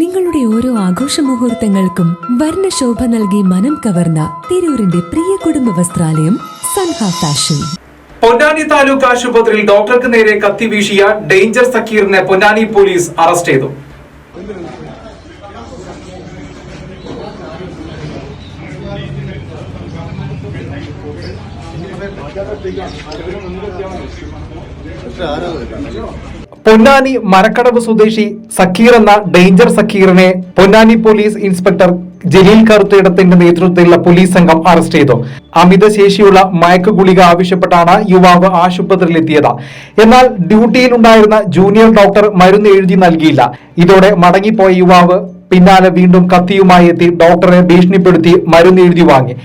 നിങ്ങളുടെ ഓരോ ആഘോഷ മുഹൂർത്തങ്ങൾക്കും വർണശോഭ നൽകി മനം കവർന്ന തിരൂരിന്റെ പ്രിയ കുടുംബ വസ്ത്രാലയം സൻഹ ഫാഷൻ. പൊന്നാനി താലൂക്ക് ആശുപത്രിയിൽ ഡോക്ടർക്ക് നേരെ കത്തി വീശിയ ഡേഞ്ചർ സക്കീറിനെ പൊന്നാനി പോലീസ് അറസ്റ്റ് ചെയ്തു. പൊന്നാനി മരക്കടവ് സ്വദേശി സക്കീർ എന്ന ഡേഞ്ചർ സക്കീറിനെ പൊന്നാനി പോലീസ് ഇൻസ്പെക്ടർ ജലീൽ കറുത്തയിടത്തിന്റെ നേതൃത്വത്തിലുള്ള പോലീസ് സംഘം അറസ്റ്റ് ചെയ്തു. അമിത ശേഷിയുള്ള മയക്ക് ഗുളിക ആവശ്യപ്പെട്ടാണ് യുവാവ് ആശുപത്രിയിലെത്തിയത്. എന്നാൽ ഡ്യൂട്ടിയിലുണ്ടായിരുന്ന ജൂനിയർ ഡോക്ടർ മരുന്ന് എഴുതി നൽകിയില്ല. ഇതോടെ മടങ്ങിപ്പോയ യുവാവ് പിന്നാലെ വീണ്ടും കത്തിയുമായി എത്തി ഡോക്ടറെ ഭീഷണിപ്പെടുത്തി മരുന്ന് എഴുതി വാങ്ങി.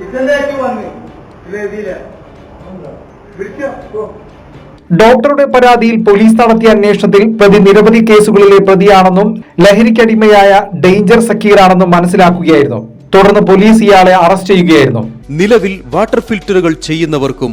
ഇതിലേക്ക് വന്ന്? ഇതില വിളിച്ചോ ഡോക്ടറുടെ പരാതിയിൽ പോലീസ് നടത്തിയ അന്വേഷണത്തിൽ പ്രതി നിരവധി കേസുകളിലെ പ്രതിയാണെന്നും ലഹരിക്കടിമയായ ഡേഞ്ചർ സക്കീറാണെന്നും മനസ്സിലാക്കുകയായിരുന്നു. തുടർന്ന് പോലീസ് ഇയാളെ അറസ്റ്റ് ചെയ്യുകയായിരുന്നു. നിലവിൽ വാട്ടർ ഫിൽറ്ററുകൾ ചെയ്യുന്നവർക്കും